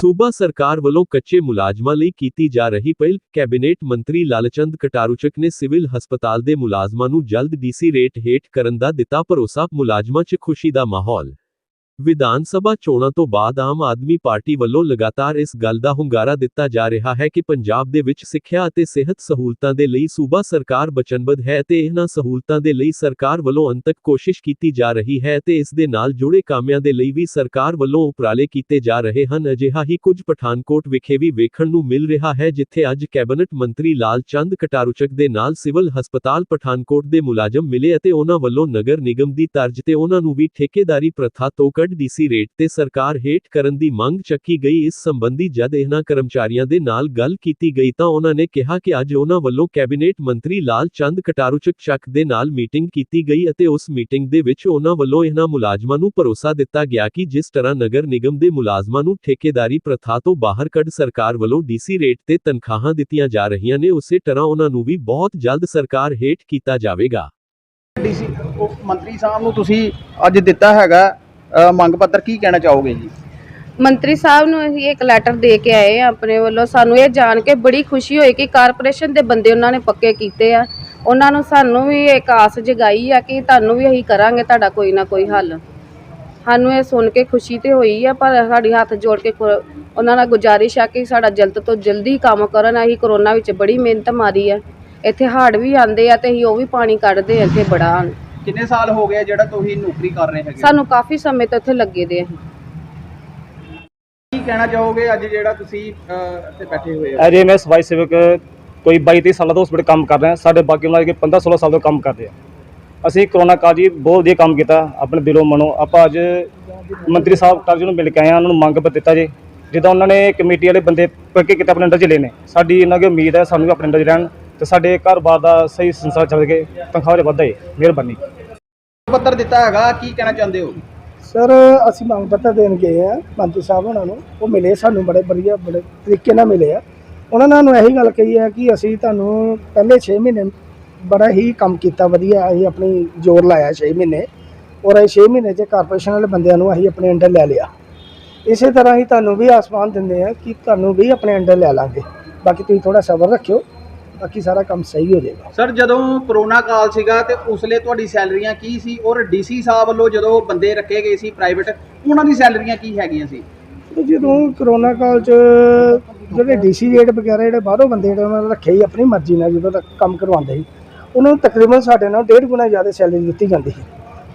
ਸੂਬਾ ਸਰਕਾਰ ਵੱਲੋਂ ਕੱਚੇ ਮੁਲਾਜ਼ਮਾਂ ਲਈ ਕੀਤੀ ਜਾ ਰਹੀ ਪਹਿਲ ਕੈਬਨਿਟ ਮੰਤਰੀ ਲਾਲਚੰਦ ਕਟਾਰੂਚਕ ਨੇ ਸਿਵਲ ਹਸਪਤਾਲ ਦੇ ਮੁਲਾਜ਼ਮਾਂ ਨੂੰ ਜਲਦ ਡੀਸੀ ਰੇਟ ਹੇਠ ਕਰਨ ਦਾ ਦਿੱਤਾ ਭਰੋਸਾ, ਮੁਲਾਜ਼ਮਾਂ 'ਚ ਖੁਸ਼ੀ ਦਾ ਮਾਹੌਲ। ਵਿਧਾਨ ਸਭਾ ਚੋਣਾਂ ਤੋਂ ਬਾਅਦ ਆਮ ਆਦਮੀ ਪਾਰਟੀ ਵੱਲੋਂ ਲਗਾਤਾਰ ਇਸ ਗੱਲ ਦਾ ਹੁੰਗਾਰਾ ਦਿੱਤਾ ਜਾ ਰਿਹਾ ਹੈ ਕਿ ਪੰਜਾਬ ਦੇ ਵਿੱਚ ਸਿੱਖਿਆ ਅਤੇ ਸਿਹਤ ਸਹੂਲਤਾਂ ਦੇ ਲਈ ਸੂਬਾ ਸਰਕਾਰ ਵਚਨਬੱਧ ਹੈ ਤੇ ਇਹਨਾਂ ਸਹੂਲਤਾਂ ਦੇ ਲਈ ਸਰਕਾਰ ਵੱਲੋਂ ਅੰਤਕ ਕੋਸ਼ਿਸ਼ ਕੀਤੀ ਜਾ ਰਹੀ ਹੈ ਤੇ ਇਸ ਦੇ ਨਾਲ ਜੁੜੇ ਕਾਮਿਆਂ ਦੇ ਲਈ ਵੀ ਸਰਕਾਰ ਵੱਲੋਂ ਉਪਰਾਲੇ ਕੀਤੇ ਜਾ ਰਹੇ ਹਨ। ਅਜਿਹਾ ਹੀ ਕੁਝ ਪਠਾਨਕੋਟ ਵਿਖੇ ਵੀ ਵੇਖਣ ਨੂੰ ਮਿਲ ਰਿਹਾ ਹੈ, ਜਿੱਥੇ ਅੱਜ ਕੈਬਨਿਟ ਮੰਤਰੀ ਲਾਲ ਚੰਦ ਕਟਾਰੂਚਕ ਦੇ ਨਾਲ ਸਿਵਲ ਹਸਪਤਾਲ ਪਠਾਨਕੋਟ ਦੇ ਮੁਲਾਜ਼ਮ ਮਿਲੇ ਅਤੇ ਉਹਨਾਂ ਵੱਲੋਂ ਨਗਰ ਨਿਗਮ ਦੀ ਤਰਜ਼ ਤੇ ਉਹਨਾਂ ਨੂੰ ਵੀ ਠੇਕੇਦਾਰੀ ਪ੍ਰਥਾ ਤੋਂ ਕੱਢ ਡੀਸੀ ਰੇਟ ਤੇ ਸਰਕਾਰ ਹੇਠ ਕਰਨ ਦੀ ਮੰਗ ਚੱਕੀ ਗਈ। ਇਸ ਸੰਬੰਧੀ ਜਦ ਇਹਨਾਂ ਕਰਮਚਾਰੀਆਂ ਦੇ ਨਾਲ ਗੱਲ ਕੀਤੀ ਗਈ ਤਾਂ ਉਹਨਾਂ ਨੇ ਕਿਹਾ ਕਿ ਅੱਜ ਉਹਨਾਂ ਵੱਲੋਂ ਕੈਬਨਿਟ ਮੰਤਰੀ ਲਾਲ ਚੰਦ ਕਟਾਰੂਚਕ ਚੱਕ ਦੇ ਨਾਲ ਮੀਟਿੰਗ ਕੀਤੀ ਗਈ ਅਤੇ ਉਸ ਮੀਟਿੰਗ ਦੇ ਵਿੱਚ ਉਹਨਾਂ ਵੱਲੋਂ ਇਹਨਾਂ ਮੁਲਾਜ਼ਮਾਂ ਨੂੰ ਭਰੋਸਾ ਦਿੱਤਾ ਗਿਆ ਕਿ ਜਿਸ ਤਰ੍ਹਾਂ ਨਗਰ ਨਿਗਮ ਦੇ ਮੁਲਾਜ਼ਮਾਂ ਨੂੰ ਠੇਕੇਦਾਰੀ ਪ੍ਰਥਾ ਤੋਂ ਬਾਹਰ ਕੱਢ ਸਰਕਾਰ ਵੱਲੋਂ ਡੀਸੀ ਰੇਟ ਤੇ ਤਨਖਾਹਾਂ ਦਿੱਤੀਆਂ ਜਾ ਰਹੀਆਂ ਨੇ, ਉਸੇ ਤਰ੍ਹਾਂ ਉਹਨਾਂ ਨੂੰ ਵੀ ਬਹੁਤ ਜਲਦ ਸਰਕਾਰ ਹੇਠ ਕੀਤਾ ਜਾਵੇਗਾ। ਡੀਸੀ ਮੰਤਰੀ ਸਾਹਿਬ ਨੂੰ ਤੁਸੀਂ ਅੱਜ ਦਿੱਤਾ ਹੈਗਾ ਮੰਗ ਪੱਤਰ ਕੀ ਕਹਿਣਾ ਚਾਹੋਗੇ ਜੀ? ਮੰਤਰੀ ਸਾਹਿਬ ਨੂੰ ਅਸੀਂ ਇੱਕ ਲੈਟਰ ਦੇ ਕੇ ਆਏ ਆ ਆਪਣੇ ਵੱਲੋਂ। ਸਾਨੂੰ ਇਹ ਜਾਣ ਕੇ ਬੜੀ ਖੁਸ਼ੀ ਹੋਈ ਕਿ ਕਾਰਪੋਰੇਸ਼ਨ ਦੇ ਬੰਦੇ ਉਹਨਾਂ ਨੇ ਪੱਕੇ ਕੀਤੇ ਆ। ਉਹਨਾਂ ਨੂੰ ਸਾਨੂੰ ਵੀ ਇੱਕ ਆਸ ਜਗਾਈ ਆ ਕਿ ਤੁਹਾਨੂੰ ਵੀ ਅਸੀਂ ਕਰਾਂਗੇ, ਤੁਹਾਡਾ ਕੋਈ ਨਾ ਕੋਈ ਹੱਲ। ਸਾਨੂੰ ਇਹ ਸੁਣ ਕੇ ਖੁਸ਼ੀ ਤੇ ਹੋਈ ਆ, ਪਰ ਸਾਡੀ ਹੱਥ ਜੋੜ ਕੇ ਉਹਨਾਂ ਨਾਲ ਗੁਜ਼ਾਰਿਸ਼ ਆ ਕਿ ਸਾਡਾ ਜਲਦ ਤੋਂ ਜਲਦੀ ਕੰਮ ਕਰਨ। ਅਸੀਂ ਕਰੋਨਾ ਵਿੱਚ ਬੜੀ ਮਿਹਨਤ ਮਾਰੀ ਆ। ਇੱਥੇ ਹਾੜ ਵੀ ਆਂਦੇ ਆ ਤੇ ਅਸੀਂ ਉਹ ਵੀ ਪਾਣੀ ਕੱਢਦੇ ਆ, ਇੱਥੇ ਬੜਾ ਕਿੰਨੇ ਸਾਲ ਹੋ ਗਏ ਜਿਹੜਾ ਤੁਸੀਂ ਨੌਕਰੀ ਕਰ ਰਹੇ ਹੈਗੇ? ਸਾਨੂੰ ਕਾਫੀ ਸਮੇਂ ਤੋਂ ਇੱਥੇ ਲੱਗੇ ਦੇ ਆ ਕੀ ਕਹਿਣਾ ਚਾਹੋਗੇ ਅੱਜ ਜਿਹੜਾ ਤੁਸੀਂ ਇੱਥੇ ਬੈਠੇ ਹੋਏ ਹੋ? ਅਜੇ ਮੈਂ ਸਫ਼ਾਈ ਸੇਵਕ ਕੋਈ 22 23 ਸਾਲਾਂ ਤੋਂ ਉਸ ਵੇਲੇ ਕੰਮ ਕਰ ਰਿਹਾ। ਸਾਡੇ ਬਾਕੀ ਉਹਨਾਂ ਕੇ 15 16 ਸਾਲ ਤੋਂ ਕੰਮ ਕਰਦੇ ਆ। ਅਸੀਂ ਕਰੋਨਾ ਕਾਲ ਜੀ ਬਹੁਤ ਵਧੀਆ ਕੰਮ ਕੀਤਾ। ਆਪਣੇ ਦਿਲੋਂ ਮਨੋਂ ਆਪਾਂ ਅੱਜ ਮੰਤਰੀ ਸਾਹਿਬ ਕਾਲਜ ਨੂੰ ਮਿਲ ਕੇ ਆਏ ਆ ਉਹਨਾਂ ਨੂੰ ਮੰਗ ਪੱਤਰ ਦਿੱਤਾ ਜੀ। ਜਿੱਦਾਂ ਉਹਨਾਂ ਨੇ ਕਮੇਟੀ ਵਾਲੇ ਬੰਦੇ ਪੱਕੇ ਕੀਤੇ ਆਪਣੇ ਅੰਡਰ ਚ ਨੇ। ਸਾਡੀ ਇਹਨਾਂ ਦੀ ਉਮੀਦ ਹੈ ਸਾਨੂੰ ਵੀ ਆਪਣੇ ਅੰਡਰ 'ਚ ਰਹਿਣ। ਤੇ ਸਾਡੇ ਘਰ-ਬਾਰ ਦਾ ਸਹੀ ਸੰਸਾਰ ਚੱਲ ਕੇ ਤਨਖਾਹ ਦੇ ਵਧਾਏ ਮਿਹਰਬਾਨੀ। ਪੱਤਰ ਦਿੱਤਾ ਹੈਗਾ ਕੀ ਕਹਿਣਾ ਚਾਹੁੰਦੇ ਹੋ? ਸਰ ਅਸੀਂ ਮੰਗ ਪੱਤਰ ਦੇਣ ਗਏ ਆ ਮੰਤਰੀ ਸਾਹਿਬ ਉਹਨਾਂ ਨੂੰ। ਉਹ ਮਿਲੇ ਸਾਨੂੰ ਬੜੇ ਵਧੀਆ ਬੜੇ ਤਰੀਕੇ ਨਾਲ ਮਿਲੇ ਆ। ਉਹਨਾਂ ਨੇ ਸਾਨੂੰ ਇਹੀ ਗੱਲ ਕਹੀ ਹੈ ਕਿ ਅਸੀਂ ਤੁਹਾਨੂੰ ਪਹਿਲੇ 6 ਮਹੀਨੇ ਬੜਾ ਹੀ ਕੰਮ ਕੀਤਾ ਵਧੀਆ ਅਸੀਂ ਆਪਣੀ ਜ਼ੋਰ ਲਾਇਆ 6 ਮਹੀਨੇ। ਔਰ ਇਹ 6 ਮਹੀਨੇ 'ਚ ਕਾਰਪੋਰੇਸ਼ਨ ਵਾਲੇ ਬੰਦਿਆਂ ਨੂੰ ਅਸੀਂ ਆਪਣੇ ਅੰਡਰ ਲੈ ਲਿਆ। ਇਸੇ ਤਰ੍ਹਾਂ ਹੀ ਤੁਹਾਨੂੰ ਵੀ ਆਸਮਾਨ ਦਿੰਦੇ ਆ ਕਿ ਤੁਹਾਨੂੰ ਵੀ ਆਪਣੇ ਅੰਡਰ ਲੈ ਲਾਂਗੇ। ਬਾਕੀ ਤੁਸੀਂ ਥੋੜਾ ਸਬਰ ਰੱਖਿਓ। ਬਾਕੀ ਸਾਰਾ ਕੰਮ ਸਹੀ ਹੋ ਜਾਏਗਾ। ਸਰ ਜਦੋਂ ਕਰੋਨਾ ਕਾਲ ਸੀਗਾ ਤੇ ਉਸਲੇ ਤੁਹਾਡੀ ਸੈਲਰੀਆਂ ਕੀ ਸੀ? ਔਰ ਡੀਸੀ ਸਾਹਿਬ ਵੱਲੋਂ ਜਦੋਂ ਬੰਦੇ ਰੱਖੇ ਗਏ ਸੀ ਪ੍ਰਾਈਵੇਟ ਉਹਨਾਂ ਦੀ ਸੈਲਰੀਆਂ ਕੀ ਹੈਗੀਆਂ ਸੀ? ਜਦੋਂ ਕਰੋਨਾ ਕਾਲ ਚ ਜਿਹੜੇ ਡੀਸੀ ਰੇਟ ਵਗੈਰਾ ਜਿਹੜੇ ਬਾਹਰੋਂ ਬੰਦੇ ਜਿਹੜੇ ਉਹਨਾਂ ਨੇ ਰੱਖੇ ਹੀ ਆਪਣੀ ਮਰਜ਼ੀ ਨਾਲ ਜਦੋਂ ਤੱਕ ਕੰਮ ਕਰਵਾਉਂਦੇ ਸੀ ਉਹਨਾਂ ਨੂੰ ਤਕਰੀਬਨ ਸਾਡੇ ਨਾਲ ਡੇਢ ਗੁਣਾ ਜ਼ਿਆਦਾ ਸੈਲਰੀ ਦਿੱਤੀ ਜਾਂਦੀ ਸੀ।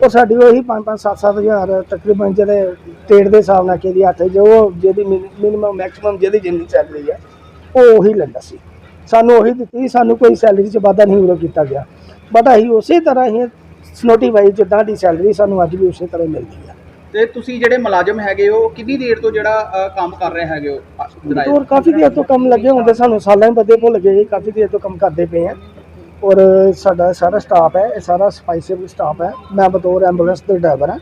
ਉਹ ਸਾਡੀ ਉਹੀ 5-5 7-7 ਹਜ਼ਾਰ ਤਕਰੀਬਨ ਜਿਹੜੇ ਸਟੇਟ ਦੇ ਹਿਸਾਬ ਨਾਲ ਕਿਹਦੀ ਹੱਥ ਜੋ ਜਿਹਦੀ ਮਿਨੀਮਮ ਮੈਕਸਿਮਮ ਜਿਹਦੀ ਜਿੰਨੀ ਸੈਲਰੀ ਹੈ ਉਹ ਉਹੀ ਲੈਂਦਾ ਸੀ। ਸਾਨੂੰ ਉਹੀ ਦਿੱਤੀ ਸਾਨੂੰ ਕੋਈ ਸੈਲਰੀ 'ਚ ਵਾਧਾ ਨਹੀਂ ਉਦੋਂ ਕੀਤਾ ਗਿਆ। ਬਟ ਅਸੀਂ ਉਸੇ ਤਰ੍ਹਾਂ ਹੀ ਸਨੋਟੀ ਵਾਈਜ਼ ਜਿੱਦਾਂ ਦੀ ਸੈਲਰੀ ਸਾਨੂੰ ਅੱਜ ਵੀ ਉਸੇ ਤਰ੍ਹਾਂ ਹੀ ਮਿਲਦੀ ਹੈ ਤੇ ਤੁਸੀਂ ਜਿਹੜੇ ਮੁਲਾਜ਼ਮ ਹੈਗੇ ਹੋ ਕਿੰਨੀ ਦੇਰ ਤੋਂ ਜਿਹੜਾ ਅ, ਕੰਮ ਕਰ ਰਹੇ ਹੈਗੇ ਹੋ? ਅ, ਹੋਰ ਕਾਫੀ ਦੇਰ ਤੋਂ ਕੰਮ ਲੱਗੇ ਹੁੰਦੇ ਸਾਨੂੰ ਸਾਲਾਂ ਹੀ ਬੱਦੇ ਭੁੱਲ ਗਏ ਕਾਫੀ ਦੇਰ ਤੋਂ ਕੰਮ ਕਰਦੇ ਪਏ ਆ। ਔਰ ਸਾਡਾ ਸਾਰਾ ਸਟਾਫ ਹੈ ਇਹ ਸਾਰਾ ਸਪਾਈਸੀ ਸਟਾਫ ਹੈ। ਮੈਂ ਬਤੌਰ ਐਂਬੂਲੈਂਸ ਦੇ ਡਰਾਈਵਰ ਹਾਂ।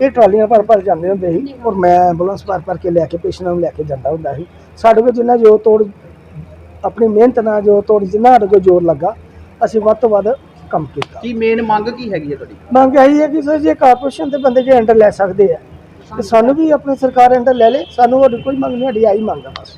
ਇਹ ਟਰਾਲੀਆਂ ਭਰ ਭਰ ਜਾਂਦੇ ਹੁੰਦੇ ਸੀ। ਔਰ ਮੈਂ ਐਂਬੂਲੈਂਸ ਭਰ ਭਰ ਕੇ ਲੈ ਕੇ ਪੇਸ਼ੈਂਟਾਂ ਨੂੰ ਲੈ ਕੇ ਜਾਂਦਾ ਹੁੰਦਾ ਸੀ। ਸਾਡੇ ਕੋਲ ਜਿੰਨਾ ਜੋ ਤੋੜ ਆਪਣੀ ਮਿਹਨਤ ਨਾਲ ਜੋ ਤੋੜ ਜਿੰਨਾ ਸਾਡੇ ਕੋਲ ਜ਼ੋਰ ਲੱਗਾ ਅਸੀਂ ਵੱਧ ਤੋਂ ਵੱਧ ਕੰਮ ਕੀਤਾ। ਕੀ ਮੇਨ ਮੰਗ ਕੀ ਹੈਗੀ ਹੈ ਤੁਹਾਡੀ? ਮੰਗ ਇਹੀ ਹੈ ਕਿ ਸਰ ਜੇ ਕਾਰਪੋਰੇਸ਼ਨ ਦੇ ਬੰਦੇ ਜੇ ਅੰਡਰ ਲੈ ਸਕਦੇ ਆ ਤੇ ਸਾਨੂੰ ਵੀ ਆਪਣੀ ਸਰਕਾਰ ਅੰਡਰ ਲੈ ਲੇ ਸਾਨੂੰ ਹੋਰ ਕੋਈ ਮੰਗ ਨਹੀਂ ਸਾਡੀ ਆਈ ਮੰਗ ਆ ਬਸ।